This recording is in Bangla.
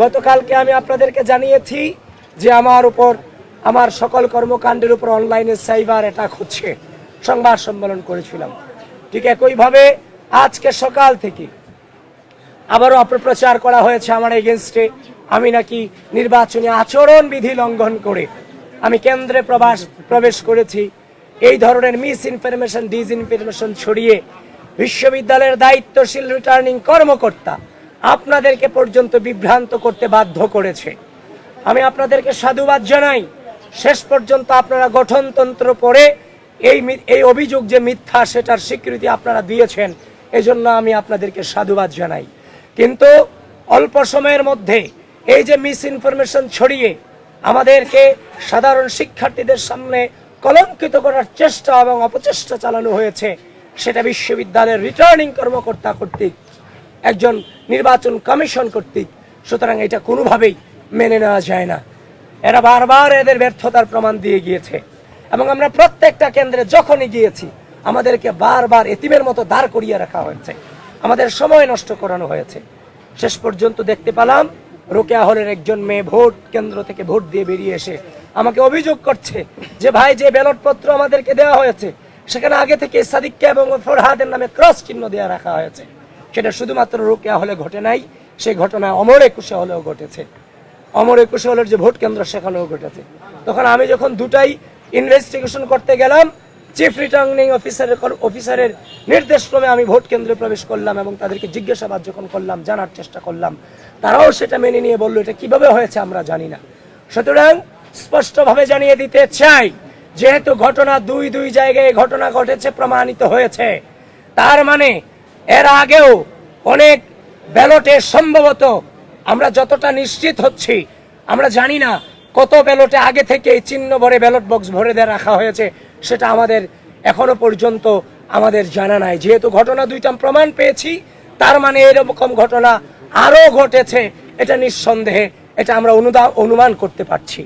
গতকালকে আমি আপনাদেরকে জানিয়েছি যে আমার উপর, আমার সকল কর্মকাণ্ডের উপর অনলাইনে সাইবার অ্যাটাক হচ্ছে। সংবাদ সম্মেলন করেছিলাম। ঠিক একইভাবে আজকে সকাল থেকে আবারও অপপ্রচার করা হয়েছে আমার এগেনস্টে। আমি নাকি নির্বাচনী আচরণ বিধি লঙ্ঘন করে আমি কেন্দ্রে প্রবাস প্রবেশ করেছি। এই ধরনের মিস ইনফরমেশন ডিস ইনফরমেশন ছড়িয়ে বিশ্ববিদ্যালয়ের দায়িত্বশীল রিটার্নিং কর্মকর্তা আপনাদেরকে পর্যন্ত বিভ্রান্ত করতে বাধ্য করেছে। আমি আপনাদেরকে সাধুবাদ জানাই। শেষ পর্যন্ত আপনারা গঠনতন্ত্র পড়ে এই এই অভিযোগ যে মিথ্যা, সেটার স্বীকৃতি আপনারা দিয়েছেন, এজন্য আমি আপনাদেরকে সাধুবাদ জানাই। কিন্তু অল্প সময়ের মধ্যে এই যে মিস ইনফরমেশন ছড়িয়ে আমাদেরকে সাধারণ শিক্ষার্থীদের সামনে কলঙ্কিত করার চেষ্টা এবং অপচেষ্টা চালানো হয়েছে, সেটা বিশ্ববিদ্যালয়ের রিটার্নিং কর্মকর্তা কর্তৃক একজন নির্বাচন কমিশন কর্তৃক। সুতরাং এটা কোনোভাবেই মেনে নেওয়া যায় না। এরা বারবার এদের ব্যর্থতার প্রমাণ দিয়ে গিয়েছে। এবং আমরা প্রত্যেকটা কেন্দ্রে যখনই গিয়েছি, আমাদেরকে বারবার এতিমের মতো দাঁড় করিয়ে রাখা হয়েছে। আমাদের সময় নষ্ট করানো হয়েছে। শেষ পর্যন্ত দেখতে পেলাম, রোকেয়া হলের একজন মেয়ে ভোট কেন্দ্র থেকে ভোট দিয়ে বেরিয়ে এসে আমাকে অভিযোগ করছে যে, ভাই, যে ব্যালট পত্র আমাদেরকে দেওয়া হয়েছে, সেখানে আগে থেকে সাদিককে এবং ফরহাদের নামে ক্রস চিহ্ন দেওয়া রাখা হয়েছে। সেটা শুধুমাত্র রোকেয়া হলে ঘটে নাই সেই ঘটনা অমর একুশে হলেও ঘটেছে। অমর একুশে হলের যে ভোট কেন্দ্র, সেখানেও ঘটেছে। তখন আমি যখন দুটাই ইনভেস্টিগেশন করতে গেলাম চিফ রিটার্নিং অফিসারের অফিসারের নির্দেশক্রমে আমি ভোট কেন্দ্রে প্রবেশ করলাম এবং তাদেরকে জিজ্ঞাসাবাদ যখন করলাম, জানার চেষ্টা করলাম, তারাও সেটা মেনে নিয়ে বলল, এটা কীভাবে হয়েছে আমরা জানি না। সুতরাং স্পষ্টভাবে জানিয়ে দিতে চাই, যেহেতু ঘটনা দুই দুই জায়গায় ঘটনা ঘটেছে, প্রমাণিত হয়েছে, তার মানে এর আগেও অনেক ব্যালটে সম্ভবত আমরা যতটা নিশ্চিত হচ্ছি, আমরা জানি না কত ব্যালটে আগে থেকে এই চিহ্ন ভরে ব্যালট বক্স ভরে দিয়ে রাখা হয়েছে, সেটা আমাদের এখনও পর্যন্ত আমাদের জানা নাই। যেহেতু ঘটনা দুইটা প্রমাণ পেয়েছি, তার মানে এরকম ঘটনা আরও ঘটেছে, এটা নিঃসন্দেহে এটা আমরা অনুদা অনুমান করতে পারছি।